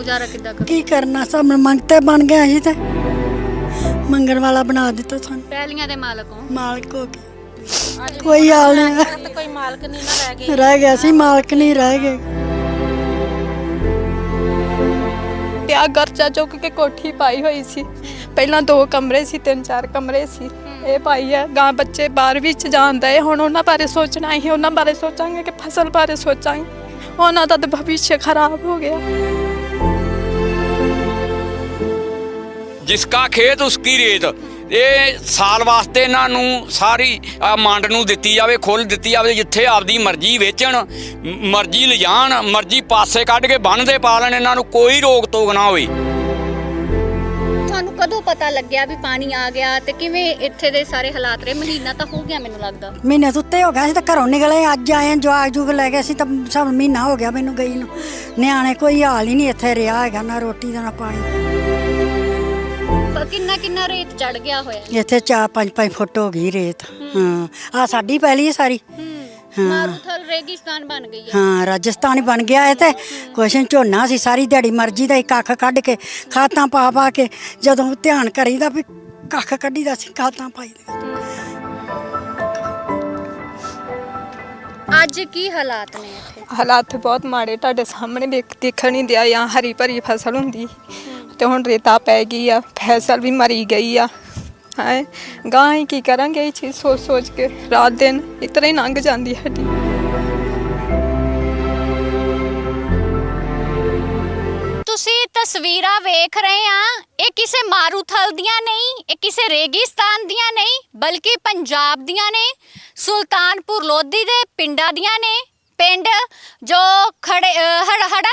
ਗੁਜ਼ਾਰਾ ਕਿੱਦਾਂ ਕਰ ਕੀ ਕਰਨਾ? ਸਭ ਮੰਗਤੇ ਬਣ ਗਏ ਅਸੀਂ ਤੇ ਮੰਗਣ ਵਾਲਾ ਬਣਾ ਦਿੱਤਾ ਸਾਨੂੰ। ਪਹਿਲੀਆਂ ਦੇ ਮਾਲਕ ਹੋ। ਮਾਲਕ ਹੋ ਗਏ ਕੋਈ ਹਾਲ ਨਹੀਂ। ਤੇ ਕੋਈ ਮਾਲਕ ਨਹੀਂ ਨਾ ਰਹਿ ਗਏ ਰਹਿ ਗਿਆ ਸੀ ਮਾਲਕ ਨਹੀਂ ਰਹਿ ਗਏ। ਤੇ ਆ ਗਰਚਾ ਚੁੱਕ ਕੇ ਕੋਠੀ ਪਾਈ ਹੋਈ ਸੀ। ਪਹਿਲਾਂ ਦੋ ਕਮਰੇ ਸੀ ਤਿੰਨ ਚਾਰ ਕਮਰੇ ਸੀ। ਇਹ ਪਾਈ ਹੈ ਗਾਂ ਬੱਚੇ ਬਾਹਰ ਵਿੱਚ ਜਾਂਦਾ ਹੈ ਹੁਣ ਉਹਨਾਂ ਬਾਰੇ ਸੋਚਣਾ ਹੀ ਉਹਨਾਂ ਬਾਰੇ ਸੋਚਾਂਗੇ ਕਿ ਫਸਲ ਬਾਰੇ ਸੋਚਾਂਗੇ। ਉਹਨਾਂ ਦਾ ਤਾਂ ਭਵਿੱਖ ਖਰਾਬ ਹੋ ਗਿਆ। ਜਿਸਕਾ ਖੇਤ ਉਸਕੀ ਰੇਤ ਇਹ ਸਾਲ ਵਾਸਤੇ ਇਹਨਾਂ ਨੂੰ ਸਾਰੀ ਮੰਡ ਨੂੰ ਦਿੱਤੀ ਜਾਵੇ ਖੁੱਲ ਦਿੱਤੀ ਜਾਵੇ ਜਿੱਥੇ ਆਪਦੀ ਮਰਜ਼ੀ ਵੇਚਣ ਮਰਜ਼ੀ ਲਿਜਾਣ ਮਰਜ਼ੀ ਪਾਸੇ ਕੱਢ ਕੇ ਬੰਨਦੇ ਪਾ ਲੈਣ ਇਹਨਾਂ ਨੂੰ ਕੋਈ ਰੋਕ ਟੋਕ ਨਾ ਹੋਵੇ ਤੁਹਾਨੂੰ ਕਦੋਂ ਪਤਾ ਲੱਗਿਆ ਵੀ ਪਾਣੀ ਆ ਗਿਆ ਤੇ ਕਿਵੇਂ ਇੱਥੇ ਦੇ ਸਾਰੇ ਹਾਲਾਤ ਰਹੇ? ਮਹੀਨਾ ਤਾਂ ਹੋ ਗਿਆ ਮੈਨੂੰ ਲੱਗਦਾ। ਮਹੀਨੇ ਤੋਂ ਉੱਤੇ ਹੋ ਗਿਆ ਸੀ ਤਾਂ ਘਰੋਂ ਨਿਕਲੇ ਅੱਜ ਆਏ ਹਾਂ, ਜਵਾਕ ਜੂਗ ਲੈ ਗਏ ਸੀ ਤਾਂ ਸਭ ਮਹੀਨਾ ਹੋ ਗਿਆ ਮੈਨੂੰ ਗਈ ਨੂੰ। ਨਿਆਣੇ ਕੋਈ ਹਾਲ ਹੀ ਨਹੀਂ ਇੱਥੇ ਰਿਹਾ ਹੈਗਾ ਨਾ ਰੋਟੀ ਦਾ ਨਾ ਪਾਣੀ। ਕਿੰਨਾ ਕਿੰਨਾ ਰੇਤ ਚੜ ਗਿਆ ਹੋਇਆ ਇੱਥੇ 4 5 ਫੁੱਟ ਹੋ ਗਈ ਰੇਤ। ਹਾਂ। ਆ ਸਾਡੀ ਪੈਲੀ ਹੈ ਸਾਰੀ। ਹੂੰ ਮਾਰੂਥਲ ਰੇਗਿਸਤਾਨ ਬਣ ਗਈ ਹੈ। ਹਾਂ ਰਾਜਸਥਾਨ ਹੀ ਬਣ ਗਿਆ ਇਹ ਤੇ। ਕੁਛ ਨੀ, ਝੋਨਾ ਸੀ ਸਾਰੀ ਦਿਹਾੜੀ ਮਰਜ਼ੀ ਦਾ ਹੀ ਕੱਖ ਕੱਢ ਕੇ ਖਾਤਾਂ ਪਾ ਪਾ ਕੇ ਜਦੋਂ ਧਿਆਨ ਕਰੀਦਾ ਵੀ ਕੱਖ ਕੱਢੀਦਾ ਸੀ ਖਾਤਾਂ ਪਾਈ ਅੱਜ ਕੀ ਹਾਲਾਤ ਨੇ ਇੱਥੇ? ਹਾਲਾਤ ਬਹੁਤ ਮਾੜੇ ਤੁਹਾਡੇ ਸਾਹਮਣੇ ਦੇਖ ਦੇਖਣ ਨਹੀਂ ਦਿਆ ਜਾਂ ਹਰੀ ਭਰੀ ਫਸਲ ਹੁੰਦੀ। ਤੇ ਹੁਣ ਰੇਤਾ ਪੈ ਗਈ ਆ ਫੈਸਲ ਵੀ ਮਰੀ ਗਈ ਆ। ਹੈ ਗਾਂ ਹੀ ਕੀ ਕਰਾਂਗੇ ਇਹ ਚੀਜ਼ ਸੋਚ ਸੋਚ ਕੇ ਰਾਤ ਦਿਨ ਇਤਨਾ ਹੀ ਲੰਘ ਜਾਂਦੀ ਹੈ ਸਾਡੀ। ਤੁਸੀਂ ਤਸਵੀਰਾਂ ਵੇਖ ਰਹੇ ਆ ਇਹ ਕਿਸੇ ਮਾਰੂਥਲ ਦੀਆਂ ਨਹੀਂ ਇਹ ਕਿਸੇ ਰੇਗਿਸਤਾਨ ਦੀਆਂ ਨਹੀਂ ਬਲਕਿ ਪੰਜਾਬ ਦੀਆਂ ਨੇ ਸੁਲਤਾਨਪੁਰ ਲੋਧੀ ਦੇ ਪਿੰਡਾਂ ਦੀਆਂ ਨੇ। ਪਿੰਡ ਜੋ ਖੜੇ ਅ,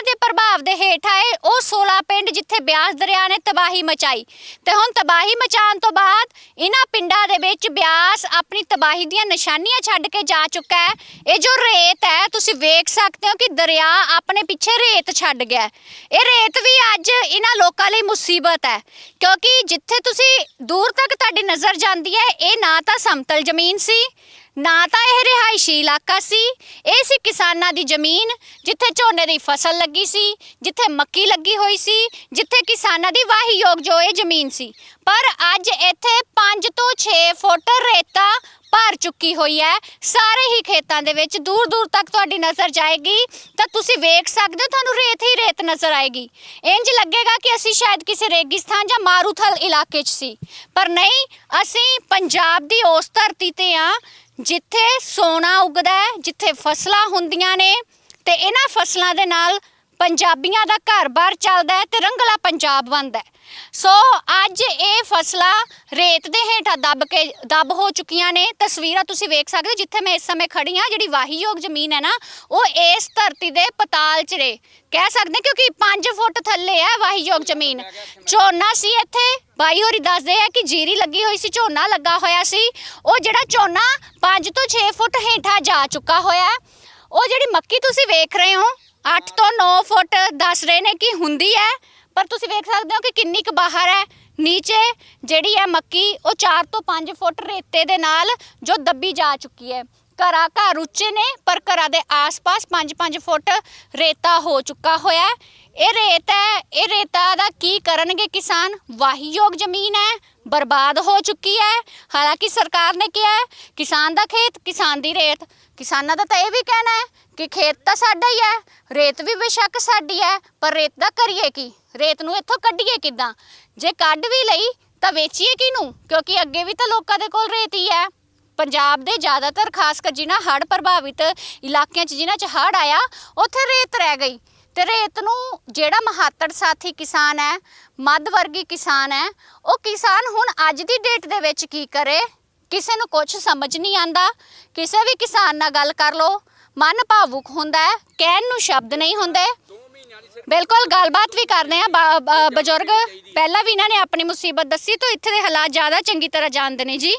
ਦੇ ਪ੍ਰਭਾਵ ਦੇ ਹੇਠ ਆਏ 16 ਪਿੰਡ ਜਿੱਥੇ ਬਿਆਸ ਦਰਿਆ ਨੇ ਤਬਾਹੀ ਮਚਾਈ। ਤੇ ਹੁਣ ਤਬਾਹੀ ਮਚਾਉਣ ਤੋਂ ਬਾਅਦ ਇਹਨਾਂ ਪਿੰਡਾਂ ਦੇ ਵਿੱਚ ਬਿਆਸ ਆਪਣੀ ਤਬਾਹੀ ਦੀਆਂ ਨਿਸ਼ਾਨੀਆਂ ਛੱਡ ਕੇ ਜਾ ਚੁੱਕਾ ਹੈ। ਇਹ ਜੋ ਰੇਤ ਹੈ, ਤੁਸੀਂ ਵੇਖ ਸਕਦੇ ਹੋ ਕਿ ਦਰਿਆ ਆਪਣੇ ਪਿੱਛੇ ਰੇਤ ਛੱਡ ਗਿਆ ਇਹ ਰੇਤ ਵੀ ਅੱਜ ਇਹਨਾਂ ਲੋਕਾਂ ਲਈ ਮੁਸੀਬਤ ਹੈ, ਕਿਉਂਕਿ ਜਿੱਥੇ ਤੁਸੀਂ ਦੂਰ ਤੱਕ ਤੁਹਾਡੀ ਨਜ਼ਰ ਜਾਂਦੀ ਹੈ, ਇਹ ਨਾ ਤਾਂ ਸਮਤਲ ਜ਼ਮੀਨ ਸੀ ਨਾ ਤਾਂ ਇਹ ਰਿਹਾਇਸ਼ੀ ਇਲਾਕਾ ਸੀ, ਇਹ ਸੀ ਕਿਸਾਨਾਂ ਦੀ ਜ਼ਮੀਨ, ਜਿੱਥੇ ਝੋਨੇ ਦੀ ਫਸਲ ਲੱਗੀ ਸੀ, ਜਿੱਥੇ ਮੱਕੀ ਲੱਗੀ ਹੋਈ ਸੀ, ਜਿੱਥੇ ਕਿਸਾਨਾਂ ਦੀ ਵਾਹੀਯੋਗ ਜੋ ਇਹ ਜ਼ਮੀਨ ਸੀ। ਪਰ ਅੱਜ ਇੱਥੇ 5 ਤੋਂ 6 ਫੁੱਟ ਰੇਤਾ ਭਰ ਚੁੱਕੀ ਹੋਈ ਹੈ। ਸਾਰੇ ਹੀ ਖੇਤਾਂ ਦੇ ਵਿੱਚ ਦੂਰ ਦੂਰ ਤੱਕ ਤੁਹਾਡੀ ਨਜ਼ਰ ਜਾਏਗੀ। ਤਾਂ ਤੁਸੀਂ ਵੇਖ ਸਕਦੇ ਹੋ, ਤੁਹਾਨੂੰ ਰੇਤ ਹੀ ਰੇਤ ਨਜ਼ਰ ਆਏਗੀ। ਇੰਜ ਲੱਗੇਗਾ ਕਿ ਅਸੀਂ ਸ਼ਾਇਦ ਕਿਸੇ ਰੇਗਿਸਤਾਨ ਜਾਂ ਮਾਰੂਥਲ ਇਲਾਕੇ 'ਚ ਸੀ। ਪਰ ਨਹੀਂ, ਅਸੀਂ ਪੰਜਾਬ ਦੀ ਉਸ ਧਰਤੀ ਤੇ ਆ ਜਿੱਥੇ ਸੋਨਾ ਉਗਦਾ ਹੈ, ਜਿੱਥੇ ਫਸਲਾਂ ਹੁੰਦੀਆਂ ਨੇ ਤੇ ਇਹਨਾਂ ਫਸਲਾਂ ਦੇ ਨਾਲ ਪੰਜਾਬੀਆਂ ਦਾ ਘਰ-ਬਾਰ ਚੱਲਦਾ ਹੈ ਤੇ ਰੰਗਲਾ ਪੰਜਾਬ ਬਣਦਾ ਹੈ। ਸੋ ਅੱਜ ਇਹ ਫਸਲਾਂ ਰੇਤ ਦੇ ਹੇਠਾਂ ਦੱਬ ਕੇ ਦੱਬ ਹੋ ਚੁੱਕੀਆਂ ਨੇ। ਤਸਵੀਰਾਂ ਤੁਸੀਂ ਵੇਖ ਸਕਦੇ ਹੋ, ਜਿੱਥੇ ਮੈਂ ਇਸ ਸਮੇਂ ਖੜੀ ਹਾਂ, ਜਿਹੜੀ ਵਾਹੀਯੋਗ ਜ਼ਮੀਨ ਹੈ ਨਾ, ਉਹ ਇਸ ਧਰਤੀ ਦੇ ਪਤਾਲ 'ਚ ਰੇ ਕਹਿ ਸਕਦੇ ਹਾਂ ਕਿਉਂਕਿ 5 ਫੁੱਟ ਥੱਲੇ ਹੈ ਵਾਹੀਯੋਗ ਜ਼ਮੀਨ। ਝੋਨਾ ਸੀ ਇੱਥੇ। ਬਾਈ ਹੋਰੀ ਦੱਸਦੇ ਆ ਕਿ ਜੀਰੀ ਲੱਗੀ ਹੋਈ ਸੀ, ਝੋਨਾ ਲੱਗਾ ਹੋਇਆ ਸੀ। ਉਹ ਜਿਹੜਾ ਝੋਨਾ 5 ਤੋਂ 6 ਫੁੱਟ ਹੇਠਾਂ ਜਾ ਚੁੱਕਾ ਹੋਇਆ ਉਹ ਜਿਹੜੀ ਮੱਕੀ ਤੁਸੀਂ ਵੇਖ ਰਹੇ ਹੋ 8 ਤੋਂ 9 ਫੁੱਟ ਦੱਸ ਰਹੇ ਨੇ ਕਿ ਹੁੰਦੀ ਹੈ, ਪਰ ਤੁਸੀਂ ਵੇਖ ਸਕਦੇ ਹੋ ਕਿ ਕਿੰਨੀ ਕੁ ਬਾਹਰ ਹੈ। ਨੀਚੇ ਜਿਹੜੀ ਹੈ ਮੱਕੀ, ਉਹ 4 ਤੋਂ 5 ਫੁੱਟ ਰੇਤੇ ਦੇ ਨਾਲ ਜੋ ਦੱਬੀ ਜਾ ਚੁੱਕੀ ਹੈ। ਘਰਾਂ ਘਰ ਉੱਚੇ ਨੇ, ਪਰ ਘਰਾਂ ਦੇ ਆਸ-ਪਾਸ 5-5 ਫੁੱਟ ਰੇਤਾ ਹੋ ਚੁੱਕਾ ਹੋਇਆ ਇਹ ਰੇਤ ਹੈ, ਇਹ ਰੇਤਾ ਦਾ ਕੀ ਕਰਨਗੇ ਕਿਸਾਨ? ਵਾਹੀਯੋਗ ਜ਼ਮੀਨ ਹੈ, ਬਰਬਾਦ ਹੋ ਚੁੱਕੀ ਹੈ। ਹਾਲਾਂਕਿ ਸਰਕਾਰ ਨੇ ਕਿਹਾ ਕਿਸਾਨ ਦਾ ਖੇਤ, ਕਿਸਾਨ ਦੀ ਰੇਤ। ਕਿਸਾਨਾਂ ਦਾ ਤਾਂ ਇਹ ਵੀ ਕਹਿਣਾ ਹੈ ਕਿ ਖੇਤ ਤਾਂ ਸਾਡਾ ਹੀ ਹੈ, ਰੇਤ ਵੀ ਬੇਸ਼ੱਕ ਸਾਡੀ ਹੈ, ਪਰ ਰੇਤ ਦਾ ਕਰੀਏ ਕੀ? ਰੇਤ ਨੂੰ ਇੱਥੋਂ ਕੱਢੀਏ ਕਿੱਦਾਂ? ਜੇ ਕੱਢ ਵੀ ਲਈ, ਤਾਂ ਵੇਚੀਏ ਕਿਹਨੂੰ? ਕਿਉਂਕਿ ਅੱਗੇ ਵੀ ਤਾਂ ਲੋਕਾਂ ਦੇ ਕੋਲ ਰੇਤ ਹੀ ਹੈ। ਪੰਜਾਬ ਦੇ ਜ਼ਿਆਦਾਤਰ, ਖਾਸ ਕਰ ਜਿਨ੍ਹਾਂ ਹੜ੍ਹ ਪ੍ਰਭਾਵਿਤ ਇਲਾਕਿਆਂ 'ਚ, ਜਿਨ੍ਹਾਂ 'ਚ ਹੜ੍ਹ ਆਇਆ, ਉੱਥੇ ਰੇਤ ਰਹਿ ਗਈ। ਤੇ ਰੇਤ ਨੂੰ ਜਿਹੜਾ ਮਹਾਤੜ ਸਾਥੀ ਕਿਸਾਨ ਹੈ, ਮੱਧ ਵਰਗੀ ਕਿਸਾਨ ਹੈ, ਉਹ ਕਿਸਾਨ ਹੁਣ ਅੱਜ ਦੀ ਡੇਟ ਦੇ ਵਿੱਚ ਕੀ ਕਰੇ? ਕਿਸੇ ਨੂੰ ਕੁਝ ਸਮਝ ਨਹੀਂ ਆਂਦਾ। ਕਿਸੇ ਵੀ ਕਿਸਾਨ ਨਾਲ ਗੱਲ ਕਰ ਲਓ। ਮਨ ਭਾਵੁਕ ਹੁੰਦਾ ਹੈ, ਕਹਿਣ ਨੂੰ ਸ਼ਬਦ ਨਹੀਂ ਹੁੰਦੇ। ਬਿਲਕੁਲ ਗੱਲਬਾਤ ਵੀ ਕਰਦੇ ਆ ਬਜ਼ੁਰਗ। ਪਹਿਲਾਂ ਵੀ ਇਹਨਾਂ ਨੇ ਆਪਣੀ ਮੁਸੀਬਤ ਦੱਸੀ, ਤਾਂ ਇੱਥੇ ਦੇ ਹਾਲਾਤ ਜ਼ਿਆਦਾ ਚੰਗੀ ਤਰ੍ਹਾਂ ਜਾਣਦੇ ਨੇ ਜੀ।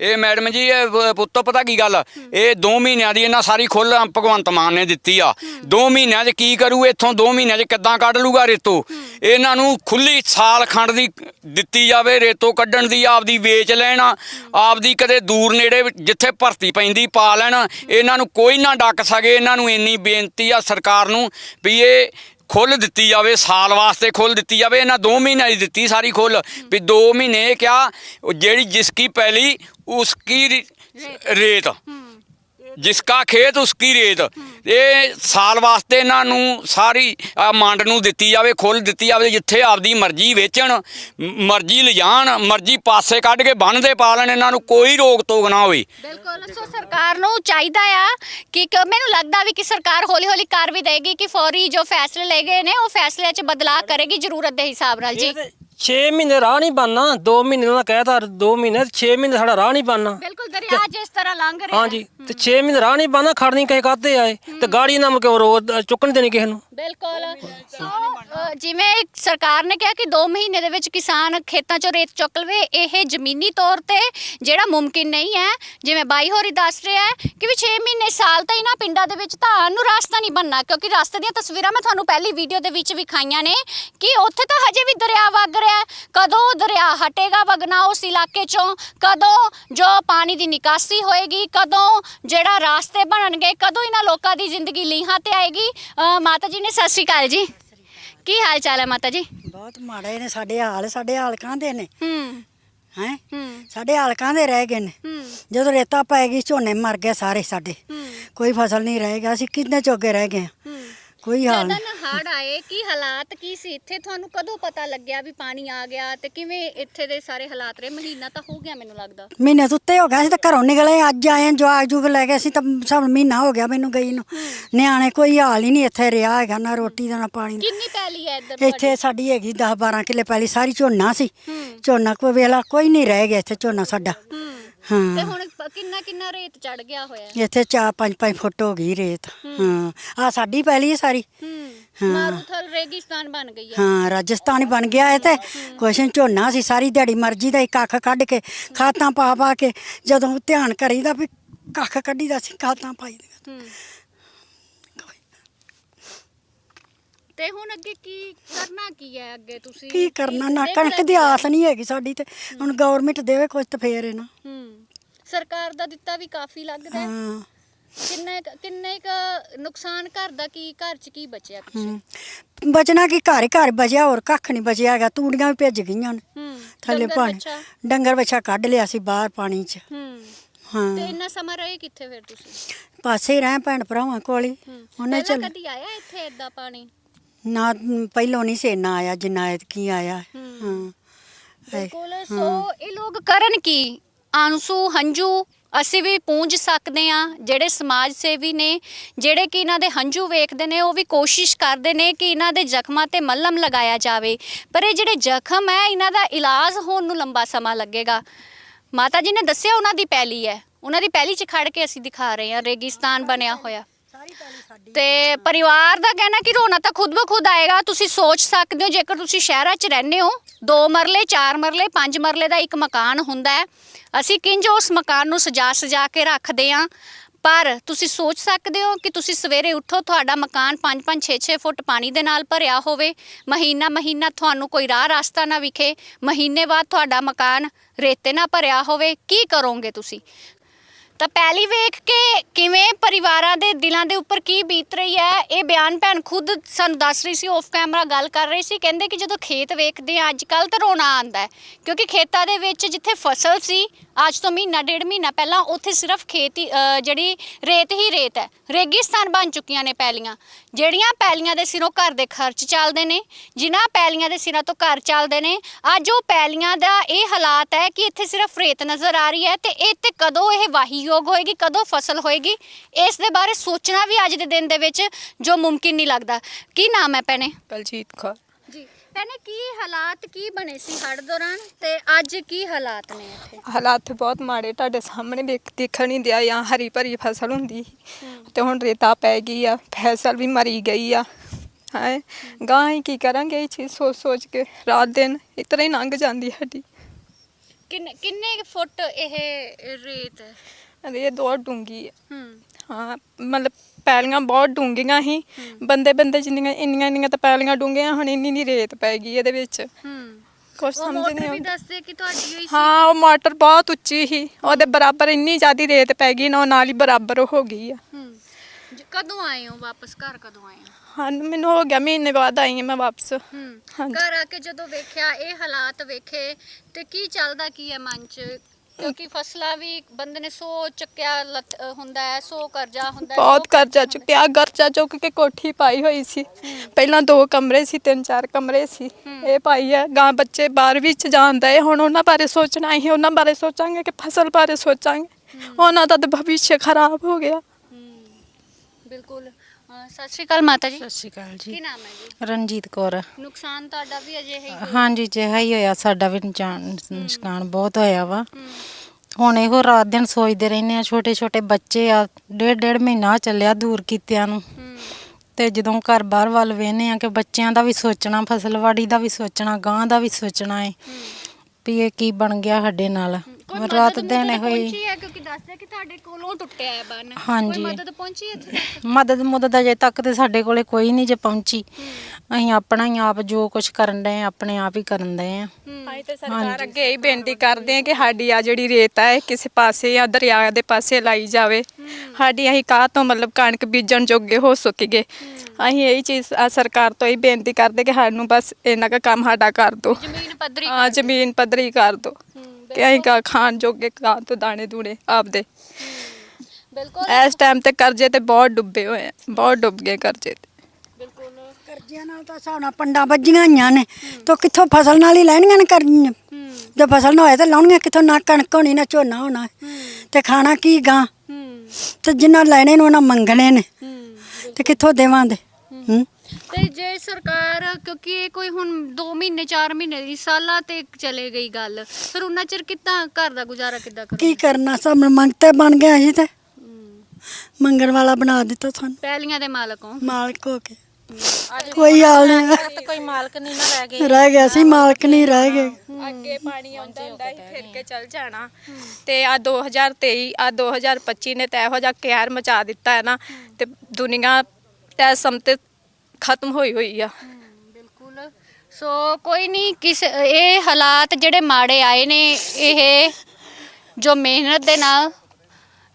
ਇਹ ਮੈਡਮ ਜੀ, ਇਹ ਪ- ਪਤਾ ਕੀ ਗੱਲ? ਇਹ 2 ਮਹੀਨਿਆਂ ਦੀ ਇਹਨਾਂ ਸਾਰੀ ਖੁੱਲ ਭਗਵੰਤ ਮਾਨ ਨੇ ਦਿੱਤੀ ਆ। 2 ਮਹੀਨਿਆਂ 'ਚ ਕੀ ਕਰੂ? ਇੱਥੋਂ 2 ਮਹੀਨਿਆਂ 'ਚ ਕਿੱਦਾਂ ਕੱਢ ਲੂਗਾ ਰੇਤੋ? ਇਹਨਾਂ ਨੂੰ ਖੁੱਲੀ ਸਾਲ ਖੰਡ ਦੀ ਦਿੱਤੀ ਜਾਵੇ, ਰੇਤੋ ਕੱਢਣ ਦੀ, ਆਪਦੀ ਵੇਚ ਲੈਣ, ਆਪਦੀ ਕਦੇ ਦੂਰ ਨੇੜੇ ਜਿੱਥੇ ਭਰਤੀ ਪੈਂਦੀ ਪਾ ਲੈਣ। ਇਹਨਾਂ ਨੂੰ ਕੋਈ ਨਾ ਡੱਕ ਸਕੇ। ਇਹਨਾਂ ਨੂੰ ਇੰਨੀ ਬੇਨਤੀ ਆ ਸਰਕਾਰ ਨੂੰ ਵੀ ਇਹ ਖੁੱਲ ਦਿੱਤੀ ਜਾਵੇ, ਸਾਲ ਵਾਸਤੇ ਖੁੱਲ ਦਿੱਤੀ ਜਾਵੇ, ਇਹਨਾਂ 2 ਮਹੀਨਿਆਂ ਦੀ ਦਿੱਤੀ ਸਾਰੀ ਖੁੱਲ ਵੀ 2 ਮਹੀਨੇ ਇਹ ਕਿਹਾ ਉਹ ਜਿਹੜੀ ਜਿਸਕੀ ਪਹਿਲੀ, ਉਸਕੀ ਰੇਤ। ਜਿਸਕਾ ਖੇਤ ਉਸਕੀ ਰੇਤ। ਇਹ ਸਾਲ ਵਾਸਤੇ ਇਹਨਾਂ ਨੂੰ ਸਾਰੀ ਮੰਡ ਨੂੰ ਦਿੱਤੀ ਜਾਵੇ ਖੁੱਲ ਦਿੱਤੀ ਜਾਵੇ ਜਿੱਥੇ ਆਪਦੀ ਮਰਜ਼ੀ ਵੇਚਣ ਮਰਜ਼ੀ ਲਿਜਾਣ ਮਰਜ਼ੀ ਪਾਸੇ ਕੱਢ ਕੇ ਬੰਨਦੇ ਪਾ ਲੈਣ ਇਹਨਾਂ ਨੂੰ ਕੋਈ ਰੋਕ ਟੋਕ ਨਾ ਹੋਵੇ। ਬਿਲਕੁਲ ਸੋ ਸਰਕਾਰ ਨੂੰ ਚਾਹੀਦਾ ਆ ਕਿ ਮੈਨੂੰ ਲੱਗਦਾ ਵੀ ਕਿ ਸਰਕਾਰ ਹੌਲੀ ਹੌਲੀ ਕਰ ਵੀ ਦੇਗੀ ਕਿ ਫੌਰੀ ਜੋ ਫੈਸਲੇ ਲਏ ਗਏ ਨੇ ਉਹ ਫੈਸਲਿਆਂ 'ਚ ਬਦਲਾਅ ਕਰੇਗੀ ਜ਼ਰੂਰਤ ਦੇ ਹਿਸਾਬ ਨਾਲ ਜੀ। 6 ਮਹੀਨੇ ਰਾਹ ਨਹੀਂ ਬਣਨਾ 2 ਮਹੀਨੇ ਉਹਨਾਂ ਕਹਿਤਾ 2 ਮਹੀਨੇ 6 ਮਹੀਨੇ ਸਾਡਾ ਰਾਹ ਨਹੀਂ ਬਣਨਾ। ਬਿਲਕੁਲ ਦਰਿਆ ਜਿਸ ਤਰ੍ਹਾਂ ਲੰਘ ਰਿਹਾ। ਹਾਂਜੀ ਤੇ 6 ਮਹੀਨੇ ਰਾਹ ਨਹੀਂ ਬਣਨਾ ਖੜਨੀ ਕਹੇ ਕਾਤੇ ਆਏ। ਤੇ ਗਾੜੀ ਨਾ ਮੁੜ ਕੇ ਰੋਡ ਚੁੱਕਣ ਦੇਣੀ ਕਿਸੇ ਨੂੰ? ਬਿਲਕੁਲ। ਸੋ ਜਿਵੇਂ ਸਰਕਾਰ ਨੇ ਕਿਹਾ ਕਿ 2 ਮਹੀਨੇ ਦੇ ਵਿੱਚ ਕਿਸਾਨ ਖੇਤਾਂ 'ਚੋਂ ਰੇਤ ਚੁੱਕ ਲਵੇ ਇਹ ਜ਼ਮੀਨੀ ਤੌਰ ਤੇ ਜਿਹੜਾ ਮੁਮਕਿਨ ਨਹੀਂ ਹੈ ਜਿਵੇਂ ਬਾਈ ਹੋਰੀ ਦੱਸ ਰਿਹਾ ਹੈ ਕਿ ਵੀ 6 ਮਹੀਨੇ ਸਾਲ ਤਾਂ ਇਹਨਾਂ ਪਿੰਡਾਂ ਦੇ ਵਿੱਚ ਧਾਨ ਨੂੰ ਰਾਸਤਾ ਨਹੀਂ ਬਣਨਾ ਕਿਉਂਕਿ ਰਸਤੇ ਦੀਆਂ ਤਸਵੀਰਾਂ ਮੈਂ ਤੁਹਾਨੂੰ ਪਹਿਲੀ ਵੀਡੀਓ ਦੇ ਵਿੱਚ ਵਿਖਾਈਆਂ ਨੇ ਕਿ ਉੱਥੇ ਤਾਂ ਹਜੇ ਵੀ ਦਰਿਆ ਵਗ ਰਿਹਾ ਹੈ? ਕਦੋਂ ਦਰਿਆ ਹਟੇਗਾ ਵਗਣਾ ਉਸ ਇਲਾਕੇ 'ਚੋਂ? ਕਦੋਂ ਜੋ ਪਾਣੀ ਦੀ ਨਿਕਾਸੀ ਹੋਏਗੀ? ਕਦੋਂ ਜਿਹੜਾ ਰਾਸਤੇ ਬਣਨਗੇ? ਕਦੋਂ ਇਹਨਾਂ ਲੋਕਾਂ ਦੀ ਜ਼ਿੰਦਗੀ ਲੀਹਾਂ ਤੇ ਆਏਗੀ? ਅ, ਮਾਤਾ ਜੀ ਨੇ ਸਤਿ ਸ਼੍ਰੀ ਅਕਾਲ ਜੀ। ਕੀ ਹਾਲ ਚਾਲ ਹੈ ਮਾਤਾ ਜੀ? ਬਹੁਤ ਮਾੜੇ ਨੇ ਸਾਡੇ ਹਾਲ ਸਾਡੇ ਹਾਲ ਕਾਂਦੇ ਨੇ? ਹੂੰ। ਹੈ? ਹੂੰ। ਸਾਡੇ ਹਾਲ ਕਾਂਦੇ ਰਹਿ ਗਏ ਨੇ? ਹੂੰ। ਜਦੋਂ ਰੇਤਾ ਪੈ ਗਈ ਝੋਨੇ ਮਰ ਗਏ ਸਾਰੇ ਸਾਡੇ। ਹੂੰ। ਕੋਈ ਫਸਲ ਨਹੀਂ ਰਹਿ ਗਿਆ ਅਸੀਂ ਕਿੰਨੇ ਚੋਗੇ ਰਹਿ ਗਏ ਹਾਂ। ਕੋਈ ਹਾਲ ਨਹੀਂ ਹੜ ਆਏ ਕੀ ਹਾਲਾਤ ਕੀ ਸੀ? ਇੱਥੇ ਤੁਹਾਨੂੰ ਕਦੋਂ ਪਤਾ ਲੱਗਿਆ ਵੀ ਪਾਣੀ ਆ ਗਿਆ ਤੇ ਕਿਵੇਂ ਇੱਥੇ ਦੇ ਸਾਰੇ ਹਾਲਾਤ ਰਹੇ? ਮਹੀਨਾ ਤਾਂ ਹੋ ਗਿਆ ਮੈਨੂੰ ਲੱਗਦਾ। ਮਹੀਨੇ ਤੋਂ ਉੱਤੇ ਹੋ ਗਿਆ ਸੀ ਤਾਂ ਘਰੋਂ ਨਿਕਲੇ ਅੱਜ ਆਏ ਹਾਂ, ਜਵਾਕ ਜੂਗ ਲੈ ਕੇ ਅਸੀਂ ਤਾਂ ਸਭ ਮਹੀਨਾ ਹੋ ਗਿਆ ਮੈਨੂੰ ਗਈ ਨੂੰ। ਨਿਆਣੇ ਕੋਈ ਹਾਲ ਹੀ ਨਹੀਂ ਇੱਥੇ ਰਿਹਾ ਹੈਗਾ ਨਾ ਰੋਟੀ ਦਾ ਨਾ ਪਾਣੀ ਦਾ। ਕਿੰਨੀ ਪੈਲੀ ਹੈ ਇੱਧਰ ਇੱਥੇ ਸਾਡੀ ਹੈਗੀ 10 12 ਕਿੱਲੇ ਪਹਿਲੀ ਸਾਰੀ ਝੋਨਾ ਸੀ। ਹੂੰ। ਝੋਨਾ ਕੋਈ ਵੇਲਾ ਕੋਈ ਨਹੀਂ ਰਹਿ ਗਿਆ ਇੱਥੇ ਝੋਨਾ ਸਾਡਾ। ਹੂੰ। ਤੇ ਹਾਂ ਹੁਣ ਪ- ਕਿੰਨਾ ਕਿੰਨਾ ਰੇਤ ਚੜ ਗਿਆ ਹੋਇਆ? ਹੈ? ਇੱਥੇ 4 5 5 ਫੁੱਟ ਹੋ ਗਈ ਰੇਤ। ਹਾਂ। ਆ ਸਾਡੀ ਪਹਿਲੀ ਹੈ ਸਾਰੀ। ਹਾਂ। ਮਾਰੂਥਲ ਰੇਗਿਸਤਾਨ ਬਣ ਗਈ ਹੈ। ਹਾਂ ਰਾਜਸਥਾਨ ਹੀ ਬਣ ਗਿਆ ਹੈ ਤੇ ਕੁਛ ਝੋਨਾ ਸੀ ਸਾਰੀ ਦਿਹਾੜੀ ਮਰਜ਼ੀ ਦਾ ਹੀ ਕੱਖ ਕੱਢ ਕੇ ਖਾਤਾਂ ਪਾ ਪਾ ਕੇ ਜਦੋਂ ਧਿਆਨ ਕਰੀਦਾ ਵੀ ਕੱਖ ਕੱਢੀਦਾ ਸੀ ਖਾਤਾਂ ਪਾਈ ਦੀਆਂ। ਹੂੰ। ਤੇ ਹੁਣ ਅੱਗੇ ਕੀ ਕਰਨਾ ਕੀ ਹੈ ਅੱਗੇ ਤੁਸੀਂ? ਕੀ ਕਰਨਾ? ਨਾ ਦੇਖ ਕਣਕ ਦੀ? ਆਸ ਨਹੀਂ ਹੈਗੀ ਸਾਡੀ ਤੇ ਹੁਣ ਗਵਰਨਮੈਂਟ ਦੇਵੇ ਕੁਝ ਤੇ ਫੇਰ ਹੈ ਨਾ। ਹੂੰ। ਸਰਕਾਰ ਦਾ ਦਿੱਤਾ ਵੀ ਕਾਫੀ ਲੱਗਦਾ ਹੈ। ਹਾਂ। ਕਿੰਨੇ ਕੁ- ਕਿੰਨੇ ਕ ਨੁਕਸਾਨ ਘਰ ਦਾ ਕੀ ਘਰ ਚ ਕੀ ਬਚਿਆ ਪਿੱਛੇ? ਹੂੰ। ਬਚਣਾ ਕੀ ਘਰ ਹੀ ਘਰ ਬਚਿਆ ਹੋਰ ਕੱਖ ਨਹੀਂ ਬਚਿਆ ਹੈਗਾ ਤੂੜੀਆਂ ਵੀ ਭਿੱਜ ਗਈਆਂ ਨੇ। ਹੂੰ ਥੱਲੇ ਡੰਗਰ ਪਾਣੀ। ਡੰਗਰ ਬੱਛਾ ਕੱਢ ਲਿਆ ਸੀ ਬਾਹਰ ਪਾਣੀ 'ਚ। ਹੂੰ। ਤੇ ਹਾਂ ਇੰਨਾ ਸਮਾਂ ਰਹੇ ਕਿੱਥੇ ਫਿਰ ਤੁਸੀਂ? ਪਾਸੇ ਹੀ ਰਹਿ ਭੈਣ ਭਰਾਵਾਂ ਕੋਲ ਹੀ। ਹੂੰ। ਉਹਨੇ ਪਹਿਲਾਂ ਚੱਲ ਕਦੀ ਆਇਆ ਇੱਥੇ ਏਦਾਂ ਪਾਣੀ? ਨਾ ਪਹਿਲੋਂ ਨਹੀਂ ਸੀ ਇੰਨਾ ਆਇਆ ਜਿੰਨਾ ਐਤਕੀ ਆਇਆ। ਹੂੰ। ਬਿਲਕੁਲ ਸੋ ਇਹ ਲੋਕ ਕਰਨ ਕੀ? ਆਂਸੂ ਹੰਝੂ ਅਸੀਂ ਵੀ ਪੂੰਝ ਸਕਦੇ ਆ ਜਿਹੜੇ ਸਮਾਜ ਸੇਵੀ ਨੇ, ਜਿਹੜੇ ਕਿ ਇਹਨਾਂ ਦੇ ਹੰਝੂ ਵੇਖਦੇ ਨੇ, ਉਹ ਵੀ ਕੋਸ਼ਿਸ਼ ਕਰਦੇ ਨੇ ਕਿ ਇਹਨਾਂ ਦੇ ਜ਼ਖਮਾਂ ਤੇ ਮੱਲਮ ਲਗਾਇਆ ਜਾਵੇ। ਪਰ ਇਹ ਜਿਹੜੇ ਜ਼ਖਮ ਹੈ, ਇਹਨਾਂ ਦਾ ਇਲਾਜ ਹੋਣ ਨੂੰ ਲੰਬਾ ਸਮਾਂ ਲੱਗੇਗਾ। ਮਾਤਾ ਜੀ ਨੇ ਦੱਸਿਆ ਉਹਨਾਂ ਦੀ ਪੈਲੀ ਹੈ। ਉਹਨਾਂ ਦੀ ਪੈਲੀ 'ਚ ਖੜ ਕੇ ਅਸੀਂ ਦਿਖਾ ਰਹੇ ਹਾਂ, ਰੇਗਿਸਤਾਨ ਬਣਿਆ ਹੋਇਆ। ਤੇ ਪਰਿਵਾਰ ਦਾ ਕਹਿਣਾ ਕਿ ਰੋਣਾ ਤਾਂ ਖੁਦ ਬ ਖੁਦ ਆਏਗਾ, ਤੁਸੀਂ ਸੋਚ ਸਕਦੇ ਹੋ, ਜੇਕਰ ਤੁਸੀਂ ਸ਼ਹਿਰਾਂ 'ਚ ਰਹਿੰਦੇ ਹੋ ਦੋ ਮਰਲੇ, ਚਾਰ ਮਰਲੇ, ਪੰਜ ਮਰਲੇ ਦਾ ਇੱਕ ਮਕਾਨ ਹੁੰਦਾ ਹੈ। ਅਸੀਂ ਕਿੰਜ ਉਸ ਮਕਾਨ ਨੂੰ ਸਜਾ ਸਜਾ ਕੇ ਰੱਖਦੇ ਹਾਂ? ਪਰ ਤੁਸੀਂ ਸੋਚ ਸਕਦੇ ਹੋ ਕਿ ਤੁਸੀਂ ਸਵੇਰੇ ਉੱਠੋ, ਤੁਹਾਡਾ ਮਕਾਨ 5-5 6-6 ਫੁੱਟ ਪਾਣੀ ਦੇ ਨਾਲ ਭਰਿਆ ਹੋਵੇ। ਮਹੀਨਾ ਮਹੀਨਾ ਤੁਹਾਨੂੰ ਕੋਈ ਰਾਹ ਰਸਤਾ ਨਾ ਵਿਖੇ। ਮਹੀਨੇ ਬਾਅਦ ਤੁਹਾਡਾ ਮਕਾਨ ਰੇਤੇ ਨਾਲ ਭਰਿਆ ਹੋਵੇ। ਕੀ ਕਰੋਗੇ ਤੁਸੀਂ? ਤਾਂ ਪਹਿਲੀ ਵੇਖ ਕੇ ਕਿਵੇਂ ਪਰਿਵਾਰਾਂ ਦੇ ਦਿਲਾਂ ਦੇ ਉੱਪਰ ਕੀ ਬੀਤ ਰਹੀ ਹੈ, ਇਹ ਬਿਆਨ ਭੈਣ ਖੁਦ ਸਾਨੂੰ ਦੱਸ ਰਹੀ ਸੀ ਆਫ ਕੈਮਰਾ ਗੱਲ ਕਰ ਰਹੀ ਸੀ, ਕਹਿੰਦੇ ਕਿ ਜਦੋਂ ਖੇਤ ਵੇਖਦੇ ਆ ਅੱਜ ਕੱਲ ਤਾਂ ਰੋਣਾ ਆਂਦਾ ਕਿਉਂਕਿ ਖੇਤਾਂ ਦੇ ਵਿੱਚ ਜਿੱਥੇ ਫਸਲ ਸੀ, ਅੱਜ ਤੋਂ ਮਹੀਨਾ, ਡੇਢ ਮਹੀਨਾ ਪਹਿਲਾਂ ਉੱਥੇ ਸਿਰਫ ਖੇਤ ਹੀ ਜਿਹੜੀ ਰੇਤ ਹੀ ਰੇਤ ਹੈ ਰੇਗਿਸਤਾਨ ਬਣ ਚੁੱਕੀਆਂ ਨੇ ਪੈਲੀਆਂ, ਜਿਹੜੀਆਂ ਪੈਲੀਆਂ ਦੇ ਸਿਰੋਂ ਘਰ ਦੇ ਖਰਚ ਚੱਲਦੇ ਨੇ, ਜਿਨ੍ਹਾਂ ਪੈਲੀਆਂ ਦੇ ਸਿਰਾਂ ਤੋਂ ਘਰ ਚੱਲਦੇ ਨੇ, ਅੱਜ ਉਹ ਪੈਲੀਆਂ ਦਾ ਇਹ ਹਾਲਾਤ ਹੈ ਕਿ ਇੱਥੇ ਸਿਰਫ ਰੇਤ ਨਜ਼ਰ ਆ ਰਹੀ ਹੈ ਤੇ ਇਹ ਤੇ ਕਦੋਂ ਇਹ ਵਾਹੀ ਵਾਹੀਯੋਗ ਹੋਏਗੀ ਕਦੋਂ ਫਸਲ ਹੋਏਗੀ ਇਸ ਦੇ ਬਾਰੇ ਸੋਚਣਾ ਵੀ ਅੱਜ ਦੇ ਦਿਨ ਦੇ ਵਿੱਚ ਜੋ ਮੁਮਕਿਨ ਨਹੀਂ ਲੱਗਦਾ। ਕੀ ਨਾਮ ਹੈ ਭੈਣੇ? ਬਲਜੀਤ ਕੌਰ। ਜੀ ਭੈਣੇ ਕੀ ਹਾਲਾਤ ਕੀ ਬਣੇ ਸੀ ਹੜ ਦੌਰਾਨ ਤੇ ਅੱਜ ਕੀ ਹਾਲਾਤ ਨੇ ਇੱਥੇ? ਹਾਲਾਤ ਬਹੁਤ ਮਾੜੇ ਤੁਹਾਡੇ ਸਾਹਮਣੇ ਵੇਖ ਦੇਖਣ ਨਹੀਂ ਦਿਆ ਜਾਂ ਹਰੀ ਭਰੀ ਫਸਲ ਹੁੰਦੀ ਸੀ। ਤੇ ਹੁਣ ਰੇਤਾ ਪੈ ਗਈ ਆ ਫਸਲ ਵੀ ਮਰੀ ਗਈ ਆ। ਹੈ ਗਾਂ ਹੀ ਕੀ ਕਰਾਂਗੇ ਇਹ ਚੀਜ਼ ਸੋਚ ਸੋਚ ਕੇ ਰਾਤ ਦਿਨ ਇਤਨਾ ਹੀ ਲੰਘ ਜਾਂਦੀ ਸਾਡੀ। ਕਿੰਨੇ ਕਿੰਨੇ ਫੁੱਟ ਇਹ ਰੇਤ ਹੈ ਇਹ ਦੋ ਡੂੰਗੀ ਹੂੰ। ਹਾਂ ਮਤਲਬ ਪੈਲੀਆਂ ਬਹੁਤ ਡੂੰਘੀਆਂ ਸੀ। ਬੰਦੇ ਬੰਦੇ ਜਿੰਨੀਆਂ ਇੰਨੀਆਂ ਇੰਨੀਆਂ ਤਾਂ ਪੈਲੀਆਂ ਡੂੰਘੀਆਂ ਹੁਣ ਇੰਨੀ ਨਹੀਂ ਰੇਤ ਪੈ ਗਈ ਇਹਦੇ ਵਿੱਚ। ਹੂੰ। ਉਹ ਸਮਝ ਮੋਟਰ ਨਹੀਂ ਵੀ ਆਉਂਦੀ। ਦੱਸਦੇ ਕਿ ਤੁਹਾਡੀ ਹੋਈ ਸੀ? ਹਾਂ ਉਹ ਮੋਟਰ ਬਹੁਤ ਉੱਚੀ ਸੀ। ਉਹਦੇ ਬਰਾਬਰ ਇੰਨੀ ਜ਼ਿਆਦੀ ਰੇਤ ਪੈ ਗਈ ਨਾ ਉਹ ਨਾਲ ਹੀ ਬਰਾਬਰ ਹੋ ਗਈ ਆ। ਹੂੰ। ਜ- ਕਦੋਂ ਆਏ ਹੋ ਵਾਪਸ? ਘਰ ਕਦੋਂ ਆਏ ਹੋ? ਹਾਂ ਮੈਨੂੰ ਹੋ ਗਿਆ ਮਹੀਨੇ ਬਾਅਦ ਆਈ ਹਾਂ ਮੈਂ ਵਾਪਸ। ਹੂੰ। ਹਾਂਜੀ। ਘਰ ਆ ਕੇ ਜਦੋਂ ਵੇਖਿਆ ਇਹ ਹਾਲਾਤ ਵੇਖੇ ਤੇ ਕੀ ਚੱਲਦਾ ਕੀ ਹੈ ਮਨ 'ਚ? ਕਿਉਂਕਿ ਫਸਲਾਂ ਵੀ ਬੰਦੇ ਨੇ ਸੋ ਚੱਕਿਆ ਅ, ਹੁੰਦਾ ਹੈ ਸੋ ਕਰਜ਼ਾ ਹੁੰਦਾ ਹੈ, ਬਹੁਤ ਕਰਜ਼ਾ ਚੁੱਕਿਆ ਕਰਜ਼ਾ ਚੁੱਕ ਕੇ ਕੋਠੀ ਪਾਈ ਹੋਈ ਸੀ। ਪਹਿਲਾਂ ਦੋ ਕਮਰੇ ਸੀ ਤਿੰਨ ਚਾਰ ਕਮਰੇ ਸੀ। ਇਹ ਪਾਈ ਹੈ ਗਾਂ ਬੱਚੇ ਬਾਹਰ ਵਿੱਚ ਜਾਂਦਾ ਹੈ ਹੁਣ ਉਹਨਾਂ ਬਾਰੇ ਸੋਚਣਾ ਹੀ ਉਹਨਾਂ ਬਾਰੇ ਸੋਚਾਂਗੇ ਕਿ ਫਸਲ ਬਾਰੇ ਸੋਚਾਂਗੇ। ਉਹਨਾਂ ਦਾ ਤਾਂ ਭਵਿੱਖ ਖਰਾਬ ਹੋ ਗਿਆ। ਹੂੰ, ਬਿਲਕੁਲ। ਅ, ਸਤਿ ਸ਼੍ਰੀ ਅਕਾਲ ਮਾਤਾ ਜੀ। ਸਤਿ ਸ਼੍ਰੀ ਅਕਾਲ ਕੀ ਜੀ ਨਾਮ ਹੈ ਜੀ? ਰਣਜੀਤ ਕੌਰ। ਨੁਕਸਾਨ ਤੁਹਾਡਾ ਵੀ ਅਜੇ ਹੈ ਹੀ ਹਾਂਜੀ ਜਿਹਾ ਹੀ ਹੋਇਆ। ਸਾਡਾ ਵੀ ਨੁਕਸਾਨ ਨੁਕਸਾਨ ਬਹੁਤ ਹੋਇਆ ਵਾ। ਹੁਣ ਇਹੋ ਰਾਤ ਦਿਨ ਸੋਚਦੇ ਰਹਿੰਦੇ ਆ ਛੋਟੇ ਛੋਟੇ ਬੱਚੇ ਆ ਡੇਢ ਡੇਢ ਮਹੀਨਾ ਚੱਲਿਆ ਦੂਰ ਕੀਤਿਆਂ ਨੂੰ। ਹੂੰ। ਤੇ ਜਦੋਂ ਘਰ ਬਾਹਰ ਵੱਲ ਵੇਖਦੇ ਆ ਕਿ ਬੱਚਿਆਂ ਦਾ ਵੀ ਸੋਚਣਾ ਫਸਲਵਾੜੀ ਦਾ ਵੀ ਸੋਚਣਾ ਗਾਂ ਦਾ ਵੀ ਸੋਚਣਾ ਹੈ। ਵੀ ਇਹ ਕੀ ਬਣ ਗਿਆ ਸਾਡੇ ਨਾਲ। ਕੋਈ ਰਾਤ ਮਦਦ ਦਿਨ ਮੁਦਦ ਇਹੋ ਹੀ ਪਹੁੰਚੀ ਹੈ? ਕਿਉਂਕਿ ਦੱਸਦੇ ਕਿ ਤੁਹਾਡੇ ਕੋਲੋਂ ਟੁੱਟਿਆ ਹੈ ਬੰਨ। ਹਾਂਜੀ। ਕੋਈ ਮਦਦ ਪਹੁੰਚੀ ਹੈ ਇੱਥੇ ਤੱਕ? ਮਦਦ ਮੁਦਦ ਅਜੇ ਤੱਕ ਤੇ ਸਾਡੇ ਕੋਲੇ ਕੋਈ ਨਹੀਂ ਜੇ ਪਹੁੰਚੀ। ਅਸੀਂ ਆਪਣਾ ਹੀ ਆਪ ਜੋ ਕੁਝ ਕਰਨ ਡਏ ਆ ਆਪਣੇ ਆਪ ਹੀ ਕਰਨ ਡਏ ਆ ਅਸੀਂ ਤੇ ਸਰਕਾਰ ਅੱਗੇ ਇਹੀ ਬੇਨਤੀ ਕਰਦੇ ਹਾਂ ਕਿ ਸਾਡੀ ਆ ਜਿਹੜੀ ਰੇਤ ਹੈ ਇਹ ਕਿਸੇ ਪਾਸੇ ਜਾਂ ਦਰਿਆ ਦੇ ਪਾਸੇ ਲਾਈ ਜਾਵੇ। ਸਾਡੀ ਅਸੀਂ ਕਾਹ ਤੋਂ ਮਤਲਬ ਕਣਕ ਬੀਜਣ ਜੋਗੇ ਹੋ ਸਕੀਏ ਅਸੀਂ ਇਹੀ ਚੀਜ਼ ਆ ਸਰਕਾਰ ਤੋਂ ਹੀ ਬੇਨਤੀ ਕਰਦੇ ਕਿ ਸਾਨੂੰ ਬਸ ਇੰਨਾ ਕੁ ਕੰਮ ਸਾਡਾ ਕਰ ਦਿਓ। ਜ਼ਮੀਨ ਪੱਧਰੀ ਆ ਜ਼ਮੀਨ ਪੱਧਰੀ ਕਰ ਦਿਓ। ਕਿ ਅਸੀਂ ਕਾ ਖਾਣ ਜੋਗੇ ਕਾਂ ਤੋਂ ਦਾਣੇ ਦੂਣੇ ਆਪਦੇ। ਬਿਲਕੁਲ। ਇਸ ਟਾਈਮ ਤੇ ਕਰਜ਼ੇ ਤੇ ਬਹੁਤ ਡੁੱਬੇ ਹੋਏ ਆ ਬਹੁਤ ਡੁੱਬ ਗਏ ਕਰਜ਼ੇ ਤੇ। ਬਿਲਕੁਲ। ਕਰਜ਼ਿਆਂ ਨਾਲ ਤਾਂ ਹਿਸਾਬ ਨਾਲ ਪੰਡਾਂ ਵੱਜੀਆਂ ਹੋਈਆਂ ਨੇ ਤੋ ਕਿੱਥੋਂ ਫਸਲ ਨਾਲ ਹੀ ਲੈਣੀਆਂ ਨੇ ਕਰਜ਼ੀਆਂ? ਜੇ ਫਸਲ ਨਾ ਹੋਏ ਤਾਂ ਲਾਉਣੀਆਂ ਕਿੱਥੋਂ ਨਾ ਕਣਕ ਹੋਣੀ ਨਾ ਝੋਨਾ ਹੋਣਾ। ਤੇ ਖਾਣਾ ਕੀ ਗਾਂ? ਤੇ ਜਿੰਨਾ ਲੈਣੇ ਨੇ ਉਹਨਾਂ ਮੰਗਣੇ ਨੇ। ਤੇ ਕਿੱਥੋਂ ਦੇਵਾਂਗੇ? ਹੂੰ। ਤੇ ਜੇ ਸਰਕਾਰ ਕਿਉਂਕਿ ਇਹ ਕੋਈ ਹੁਣ 2 ਮਹੀਨੇ 4 ਮਹੀਨੇ ਦੀ ਸਾਲਾਂ ਤੇ ਚਲੇ ਗਈ ਗੱਲ ਫਿਰ ਉਹਨਾਂ ਚਿਰ ਕਿੱਦਾਂ ਘਰ ਦਾ ਗੁਜ਼ਾਰਾ ਕਿੱਦਾਂ ਕੀ ਕਰੋ ਕਰਨਾ ਸਭ ਮੰਗਤੇ ਬਣ ਗਿਆ ਸੀ ਤੇ। ਮੰਗਣ ਵਾਲਾ ਬਣਾ ਦਿੱਤਾ ਸਾਨੂੰ। ਪੈਲੀਆਂ ਦੇ ਮਾਲਕ ਹੋ? ਮਾਲਕ ਹੋ ਕੇ। ਕੋਈ ਹਾਲ ਨਹੀਂ ਕੋਈ ਮਾਲਕ ਨਹੀਂ ਨਾ ਰਹਿ ਗਏ ਰਹਿ ਗਿਆ ਸੀ ਮਾਲਕ ਨਹੀਂ ਰਹਿ ਗਏ। ਅੱਗੇ ਪਾਣੀ ਆਉਂਦਾ ਹੁੰਦਾ ਸੀ ਫਿਰ ਕੇ ਚੱਲ ਜਾਣਾ। ਤੇ ਆ 2023 ਆ 2025 ਨੇ ਤਾਂ ਇਹੋ ਜਿਹਾ ਕਹਿਰ ਮਚਾ ਦਿੱਤਾ ਹੈ ਨਾ। ਤੇ ਦੁਨੀਆ ਟੈਸਮ ਤੇ ਖਤਮ ਹੋਈ ਹੋਈ ਆ। ਬਿਲਕੁਲ। ਸੋ ਕੋਈ ਨਹੀਂ ਕਿਸ ਇਹ ਹਾਲਾਤ ਜਿਹੜੇ ਮਾੜੇ ਆਏ ਨੇ ਇਹ ਜੋ ਮਿਹਨਤ ਦੇ ਨਾਲ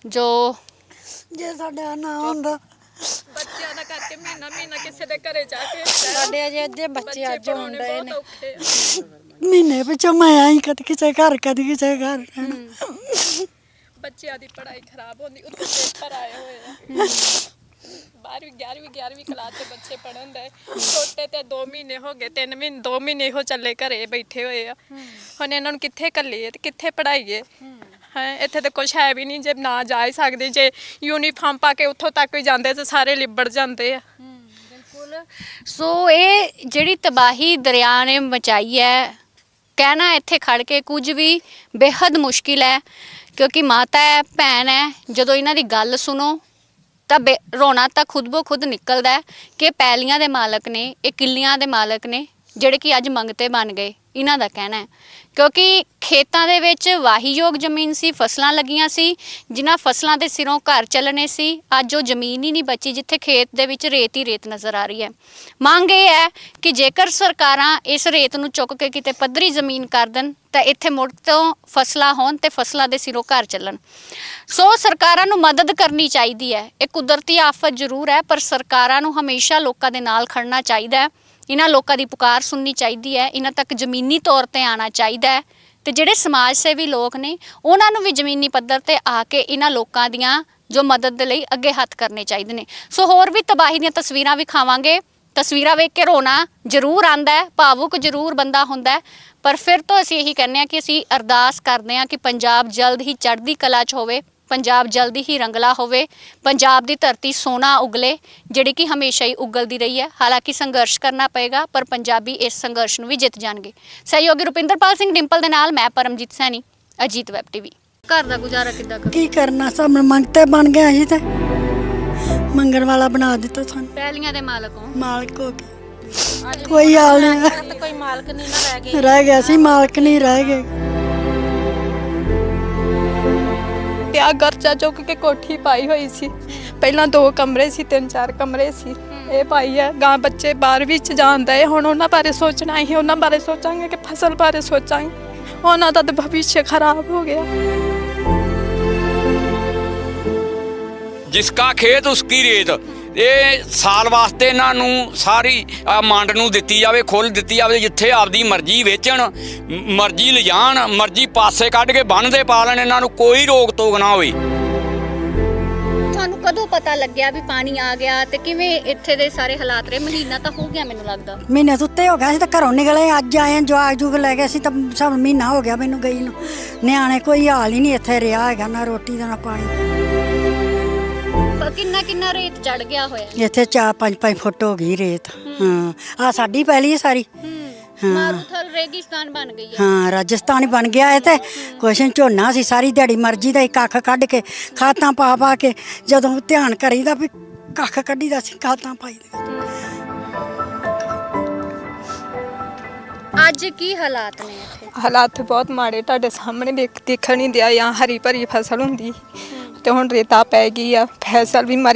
ਜੋ ਜੇ ਸਾਡਾ ਨਾ ਹੁੰਦਾ। ਬੱਚਿਆਂ ਦਾ ਕਰਕੇ ਮਹੀਨਾ ਮਹੀਨਾ ਕਿਸੇ ਦੇ ਘਰੇ ਜਾ ਕੇ ਸਾਡੇ ਅਜੇ ਅੱਧੇ ਬੱਚੇ ਅੱਜ ਡਏ ਨੇ। ਮਹੀਨੇ ਪਿੱਛੋਂ ਮੈਂ ਆਈ ਕਦ ਕਿਸੇ ਘਰ ਕਦ ਕਿਸੇ ਘਰ। ਬੱਚਿਆਂ ਦੀ ਪੜ੍ਹਾਈ ਖਰਾਬ ਹੁੰਦੀ ਉੱਥੇ ਪੇਪਰ ਆਏ ਹੋਏ ਆ। ਬਾਰਵੀਂ 11ਵੀਂ 11ਵੀਂ ਕਲਾਸ ਦੇ ਬੱਚੇ ਪੜਨ ਦੇ। ਛੋਟੇ ਤੇ 2 ਮਹੀਨੇ ਹੋ ਗਏ 3 ਮਹੀਨੇ 2 ਮਹੀਨੇ ਇਹੋ ਚੱਲੇ ਘਰੇ ਬੈਠੇ ਹੋਏ ਆ। ਹੁਣ ਇਹਨਾਂ ਨੂੰ ਕਿੱਥੇ ਕੱਲੀਏ ਤੇ ਕਿੱਥੇ ਪੜਾਈਏ ਹੈ। ਇੱਥੇ ਤੇ ਕੁਝ ਹੈ ਵੀ ਨਹੀਂ ਜੇ ਨਾ ਜਾ ਹੀ ਸਕਦੇ ਜੇ ਯੂਨੀਫਾਰਮ ਪਾ ਕੇ ਉੱਥੋਂ ਤੱਕ ਵੀ ਜਾਂਦੇ ਤੇ ਸਾਰੇ ਲਿਬੜ ਜਾਂਦੇ ਆ। ਬਿਲਕੁਲ। ਸੋ ਇਹ ਜਿਹੜੀ ਤਬਾਹੀ ਦਰਿਆ ਨੇ ਮਚਾਈ ਹੈ ਕਹਿਣਾ ਇੱਥੇ ਖੜ ਕੇ ਕੁਝ ਵੀ ਬੇहद ਮੁਸ਼ਕਿਲ ਹੈ ਕਿਉਂਕਿ ਮਾਤਾ ਹੈ ਭੈਣ ਹੈ ਜਦੋਂ ਇਹਨਾਂ ਦੀ ਗੱਲ ਸੁਣੋ ਤਾਂ ਬੇ- ਰੋਣਾ ਤਾਂ ਖੁਦ ਬੋ ਖੁਦ ਨਿਕਲਦਾ ਹੈ ਕਿ ਪੈਲੀਆਂ ਦੇ ਮਾਲਕ ਨੇ, ਇਹ ਕਿੱਲੀਆਂ ਦੇ ਮਾਲਕ ਨੇ, ਜਿਹੜੇ ਕਿ ਅੱਜ ਮੰਗਤੇ ਬਣ ਗਏ, ਇਹਨਾਂ ਦਾ ਕਹਿਣਾ ਹੈ। ਕਿਉਂਕਿ ਖੇਤਾਂ ਦੇ ਵਿੱਚ ਵਾਹੀਯੋਗ ਜ਼ਮੀਨ ਸੀ, ਫਸਲਾਂ ਲੱਗੀਆਂ ਸੀ, ਜਿਨ੍ਹਾਂ ਫਸਲਾਂ ਦੇ ਸਿਰੋਂ ਘਰ ਚੱਲਣੇ ਸੀ। ਅੱਜ ਉਹ ਜ਼ਮੀਨ ਹੀ ਨਹੀਂ ਬਚੀ ਜਿੱਥੇ ਖੇਤ ਦੇ ਵਿੱਚ ਰੇਤ ਹੀ ਰੇਤ ਨਜ਼ਰ ਆ ਰਹੀ ਹੈ। ਮੰਗ ਇਹ ਹੈ ਕਿ ਜੇਕਰ ਸਰਕਾਰਾਂ ਇਸ ਰੇਤ ਨੂੰ ਚੁੱਕ ਕੇ ਕਿਤੇ ਪੱਧਰੀ ਜ਼ਮੀਨ ਕਰ ਦੇਣ, ਤਾਂ ਇੱਥੇ ਮੁੜ ਤੋਂ ਫਸਲਾਂ ਹੋਣ ਤੇ ਫਸਲਾਂ ਦੇ ਸਿਰੋਂ ਘਰ ਚੱਲਣ। ਸੋ ਸਰਕਾਰਾਂ ਨੂੰ ਮਦਦ ਕਰਨੀ ਚਾਹੀਦੀ ਹੈ। ਇਹ ਕੁਦਰਤੀ ਆਫਤ ਜ਼ਰੂਰ ਹੈ, ਪਰ ਸਰਕਾਰਾਂ ਨੂੰ ਹਮੇਸ਼ਾ ਲੋਕਾਂ ਦੇ ਨਾਲ ਖੜਨਾ ਚਾਹੀਦਾ ਹੈ। ਇਹਨਾਂ ਲੋਕਾਂ ਦੀ ਪੁਕਾਰ ਸੁਣਨੀ ਚਾਹੀਦੀ ਹੈ, ਇਹਨਾਂ ਤੱਕ ਜ਼ਮੀਨੀ ਤੌਰ ਤੇ ਆਉਣਾ ਚਾਹੀਦਾ ਹੈ ਤੇ ਜਿਹੜੇ ਸਮਾਜ ਸੇਵੀ ਲੋਕ ਨੇ, ਉਹਨਾਂ ਨੂੰ ਵੀ ਜ਼ਮੀਨੀ ਪੱਧਰ ਤੇ ਆ ਕੇ ਇਹਨਾਂ ਲੋਕਾਂ ਦੀਆਂ ਜੋ ਮਦਦ ਦੇ ਲਈ ਅੱਗੇ ਹੱਥ ਕਰਨੇ ਚਾਹੀਦੇ ਨੇ। ਸੋ ਹੋਰ ਵੀ ਤਬਾਹੀ ਦੀਆਂ ਤਸਵੀਰਾਂ ਵਿਖਾਵਾਂਗੇ। ਤਸਵੀਰਾਂ ਵੇਖ ਕੇ ਰੋਣਾ ਜ਼ਰੂਰ ਆਂਦਾ ਹੈ, ਭਾਵੁਕ ਜ਼ਰੂਰ ਬੰਦਾ ਹੁੰਦਾ ਹੈ। ਪਰ ਫਿਰ ਤੋਂ ਅਸੀਂ ਇਹੀ ਕਹਿੰਦੇ ਹਾਂ ਕਿ ਅਸੀਂ ਅਰਦਾਸ ਕਰਦੇ ਹਾਂ ਕਿ ਪੰਜਾਬ ਜਲਦ ਹੀ ਚੜ੍ਹਦੀ ਕਲਾ 'ਚ ਹੋਵੇ। ਪੰਜਾਬ ਜਲਦੀ ਹੀ ਰੰਗਲਾ ਹੋਵੇ ਪੰਜਾਬ ਦੀ ਧਰਤੀ ਸੋਨਾ ਉਗਲੇ ਜਿਹੜੀ ਕਿ ਹਮੇਸ਼ਾ ਹੀ ਉਗਲਦੀ ਰਹੀ ਹੈ। ਹਾਲਾਂਕਿ ਸੰਘਰਸ਼ ਕਰਨਾ ਪਏਗਾ ਪਰ ਪੰਜਾਬੀ ਇਸ ਸੰਘਰਸ਼ ਨੂੰ ਵੀ ਜਿੱਤ ਜਾਣਗੇ। ਸਹਿਯੋਗੀ ਰੁਪਿੰਦਰਪਾਲ ਸਿੰਘ ਡਿੰਪਲ ਦੇ ਨਾਲ ਮੈਂ ਪਰਮਜੀਤ ਸੈਣੀ ਅਜੀਤ ਵੈਬ ਟੀਵੀ। ਘਰ ਦਾ ਗੁਜ਼ਾਰਾ ਕਿੱਦਾਂ ਕਰੋ ਕੀ ਕਰਨਾ ਸਭ ਮੰਗਤੇ ਬਣ ਗਿਆ ਸੀ ਤੇ। ਮੰਗਣ ਵਾਲਾ ਬਣਾ ਦਿੱਤਾ ਸਾਨੂੰ। ਪਹਿਲੀਆਂ ਦੇ ਮਾਲਕ ਹੋ? ਮਾਲਕ ਹੋ ਕੇ। ਕੋਈ ਹਾਲ ਨਹੀਂ। ਕੋਈ ਮਾਲਕ ਨਹੀਂ ਨਾ ਰਹਿ ਗਏ ਰਹਿ ਗਿਆ ਸੀ ਮਾਲਕ ਨਹੀਂ ਰਹਿ ਗਏ। ਤੇ ਆ ਕਰਜ਼ਾ ਚੁੱਕ ਕੇ ਕੋਠੀ ਪਾਈ ਹੋਈ ਸੀ ਪਹਿਲਾਂ ਦੋ ਕਮਰੇ ਸੀ ਤਿੰਨ ਚਾਰ ਕਮਰੇ ਸੀ ਇਹ ਪਾਈ ਹੈ ਗਾਂ ਬੱਚੇ ਬਾਹਰ ਵਿੱਚ ਜਾਂਦਾ ਹੈ ਹੁਣ ਉਹਨਾਂ ਬਾਰੇ ਸੋਚਣਾ ਹੀ ਉਹਨਾਂ ਬਾਰੇ ਸੋਚਾਂਗੇ ਕਿ ਫਸਲ ਬਾਰੇ ਸੋਚਾਂਗੇ ਉਹਨਾਂ ਦਾ ਤਾਂ ਭਵਿੱਖ ਖਰਾਬ ਹੋ ਗਿਆ जिसका खेत उसकी रेत ਇਹ ਸਾਲ ਵਾਸਤੇ ਇਹਨਾਂ ਨੂੰ ਸਾਰੀ ਮੰਡ ਨੂੰ ਦਿੱਤੀ ਜਾਵੇ ਖੁੱਲ ਦਿੱਤੀ ਜਾਵੇ ਜਿੱਥੇ ਆਪਦੀ ਮਰਜ਼ੀ ਵੇਚਣ ਮਰਜ਼ੀ ਲਿਜਾਣ ਮਰਜ਼ੀ ਪਾਸੇ ਕੱਢ ਕੇ ਬੰਨਦੇ ਪਾ ਲੈਣ ਇਹਨਾਂ ਨੂੰ ਕੋਈ ਰੋਕ ਟੋਕ ਨਾ ਹੋਵੇ। ਤੁਹਾਨੂੰ ਕਦੋਂ ਪਤਾ ਲੱਗਿਆ ਵੀ ਪਾਣੀ ਆ ਗਿਆ ਤੇ ਕਿਵੇਂ ਇੱਥੇ ਦੇ ਸਾਰੇ ਹਾਲਾਤ ਰਹੇ? ਮਹੀਨਾ ਤਾਂ ਹੋ ਗਿਆ ਮੈਨੂੰ ਲੱਗਦਾ। ਮਹੀਨੇ ਤੋਂ ਉੱਤੇ ਹੋ ਗਿਆ ਸੀ ਤਾਂ ਘਰੋਂ ਨਿਕਲੇ ਅੱਜ ਆਏ ਹਾਂ, ਜਵਾਕ ਜੂਗ ਲੈ ਗਏ ਸੀ ਤਾਂ ਸਭ ਮਹੀਨਾ ਹੋ ਗਿਆ ਮੈਨੂੰ ਗਈ ਨੂੰ। ਨਿਆਣੇ ਕੋਈ ਹਾਲ ਹੀ ਨਹੀਂ ਇੱਥੇ ਰਿਹਾ ਹੈਗਾ ਨਾ ਰੋਟੀ ਦਾ ਨਾ ਪਾਣੀ। ਕਿੰਨਾ ਕਿੰਨਾ ਰੇਤ ਚੜ ਗਿਆ ਹੋਇਆ ਇੱਥੇ 4-5 ਫੁੱਟ ਹੋ ਗਈ ਰੇਤ। ਹਾਂ। ਆ ਸਾਡੀ ਪੈਲੀ ਹੈ ਸਾਰੀ। ਮਾਰੂਥਲ ਰੇਗਿਸਤਾਨ ਬਣ ਗਈ ਹੈ। ਹਾਂ ਰਾਜਸਥਾਨ ਬਣ ਗਿਆ ਹੈ ਤੇ। ਕੁਛ ਨੀ ਝੋਨਾ ਸੀ ਸਾਰੀ ਦਿਹਾੜੀ ਮਰਜ਼ੀ ਦਾ ਹੀ ਕੱਖ ਕੱਢ ਕੇ ਖਾਤਾਂ ਪਾ ਪਾ ਕੇ ਜਦੋਂ ਧਿਆਨ ਕਰੀਦਾ ਵੀ ਕੱਖ ਕੱਢੀਦਾ ਸੀ ਖਾਤਾਂ ਪਾਈ ਦੀਆਂ। ਅੱਜ ਕੀ ਹਾਲਾਤ ਨੇ ਇੱਥੇ? ਹਾਲਾਤ ਬਹੁਤ ਮਾੜੇ ਤੁਹਾਡੇ ਸਾਹਮਣੇ ਦੇਖ ਦੇਖਣ ਨਹੀਂ ਦਿਆ ਜਾਂ ਹਰੀ ਭਰੀ ਫਸਲ ਹੁੰਦੀ। ਤੇ ਹੁਣ ਰੇਤਾ ਪੈ ਗਈ ਆ ਫੈਸਲ ਵੀ ਮਰ